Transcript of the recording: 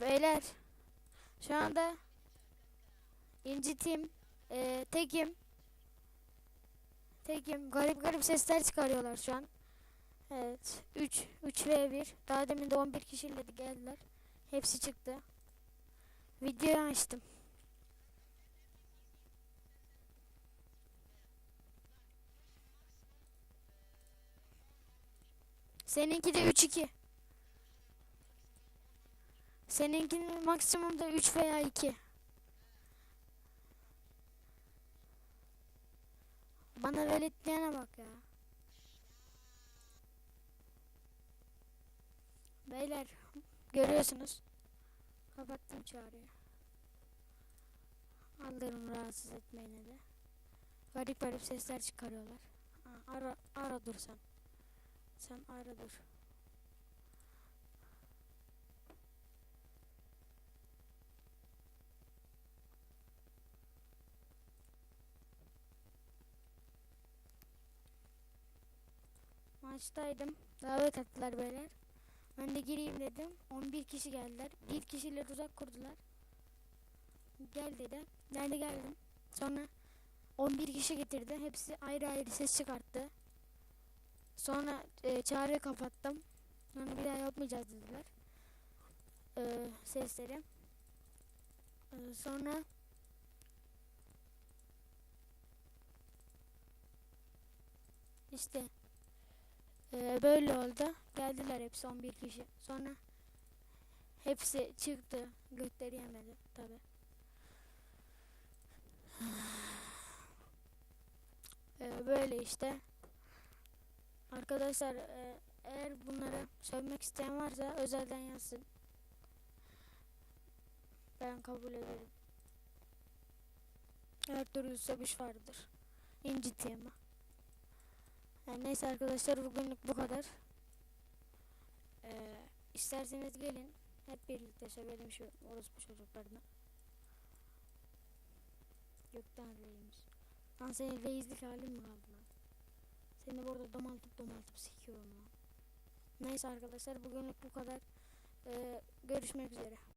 Beyler şu anda incitim e, tekim tekim garip garip sesler çıkarıyorlar şu an. Evet 3 3 ve 1 daha demin de 11 kişiyle de geldiler. Hepsi çıktı. Videoyu açtım. Seninki de 3-2. Seninkinin maksimumda 3 veya 2. Bana veletleyene bak ya. Beyler görüyorsunuz. Kapattım çağrıyı. Aldırım rahatsız etmeyine de. Garip garip sesler çıkarıyorlar. Ha, ara, ara dur sen. Sen ara dur. Maçtaydım. Davet ettiler beyler. Ben de gireyim dedim. 11 kişi geldiler. Bir kişiyle tuzak kurdular. Gel dedi. Ben de geldim. Sonra 11 kişi getirdi. Hepsi ayrı ayrı ses çıkarttı. Sonra e, çağrıyı kapattım. Sonra bir daha yapmayacağız dediler. E, sesleri. E, sonra işte ee, böyle oldu. Geldiler hepsi 11 kişi. Sonra hepsi çıktı. Gökleri yemedi tabi. Ee, böyle işte. Arkadaşlar e, eğer bunları sövmek isteyen varsa özelden yazsın. Ben kabul ederim. Her türlü sövüş vardır. İnciteyim. Yani neyse arkadaşlar bugünlük bu kadar. Ee, isterseniz gelin hep birlikte sevelim şu orospu çocuklarını. Gökten reis. Lan senin reislik halin mi kaldı lan? Seni burada domaltıp domaltıp sikiyorum lan. Neyse arkadaşlar bugünlük bu kadar. Ee, görüşmek üzere.